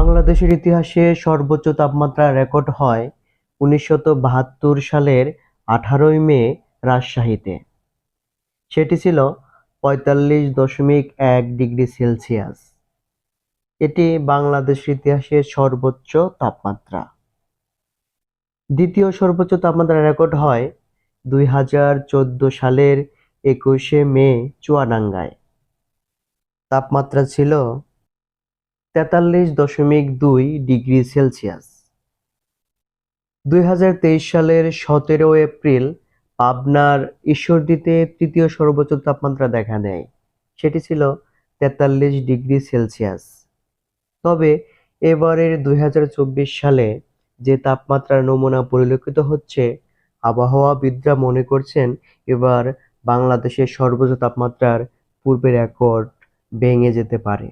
বাংলাদেশের ইতিহাসে সর্বোচ্চ তাপমাত্রা রেকর্ড হয় উনিশশত সালের আঠারোই মে রাজশাহীতে। সেটি ছিল পঁয়তাল্লিশ দশমিক এক ডিগ্রি সেলসিয়াস। এটি বাংলাদেশের ইতিহাসের সর্বোচ্চ তাপমাত্রা। দ্বিতীয় সর্বোচ্চ তাপমাত্রা রেকর্ড হয় দুই হাজার চোদ্দ সালের একুশে মে চুয়াডাঙ্গায়। তাপমাত্রা ছিল তেতাল্লিশ দশমিক দুই ডিগ্রি সেলসিয়াস। দুই হাজার তেইশ সালের সতেরো এপ্রিল পাবনার ঈশ্বরদীতে তৃতীয় সর্বোচ্চ তাপমাত্রা দেখা দেয়। সেটি ছিল তেতাল্লিশ ডিগ্রি সেলসিয়াস। তবে এবারের দুই হাজার চব্বিশ সালে যে তাপমাত্রার নমুনা পরিলক্ষিত হচ্ছে আবহাওয়াবিদরা মনে করছেন এবার বাংলাদেশের সর্বোচ্চ তাপমাত্রার পূর্বের রেকর্ড ভেঙে যেতে পারে।